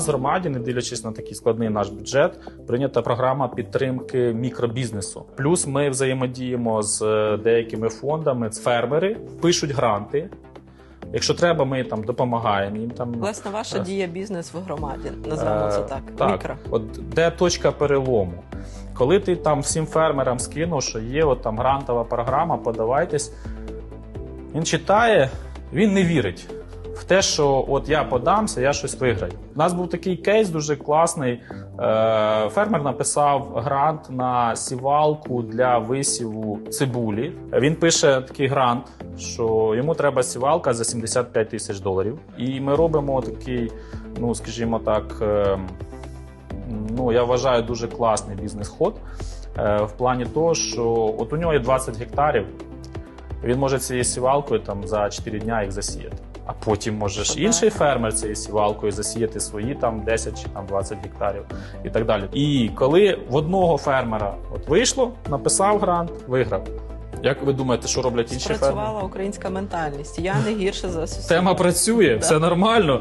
З громаді, не дивлячись на такий складний наш бюджет, прийнята програма підтримки мікробізнесу. Плюс ми взаємодіємо з е, деякими фондами, з фермери, пишуть гранти. Якщо треба, ми там допомагаємо їм. Там Власне, ваша Е. дія бізнес в громаді. Назвемо це Е, так. Так, Мікро. от де точка перелому? Коли ти там всім фермерам скинув, що є от там грантова програма, подавайтесь. Він читає, він не вірить в те, що от я подамся, я щось виграю. У нас був такий кейс дуже класний. Е, Фермер написав грант на сівалку для висіву цибулі. Він пише такий грант, що йому треба сівалка за 75 тисяч доларів. І ми робимо такий, ну скажімо так. е, ну, я вважаю дуже класний бізнес-ход е, в плані того, що от у нього є 20 гектарів, він може цією сівалкою там за 4 дня їх засіяти. А потім можеш інший фермер цією сівалкою засіяти свої там 10 чи там 20 гектарів і так далі. І коли в одного фермера от вийшло, написав грант, виграв. Як ви думаєте, що роблять інші фермери? Працювала українська ментальність. Я не гірше за сусіда. Тема працює, все нормально.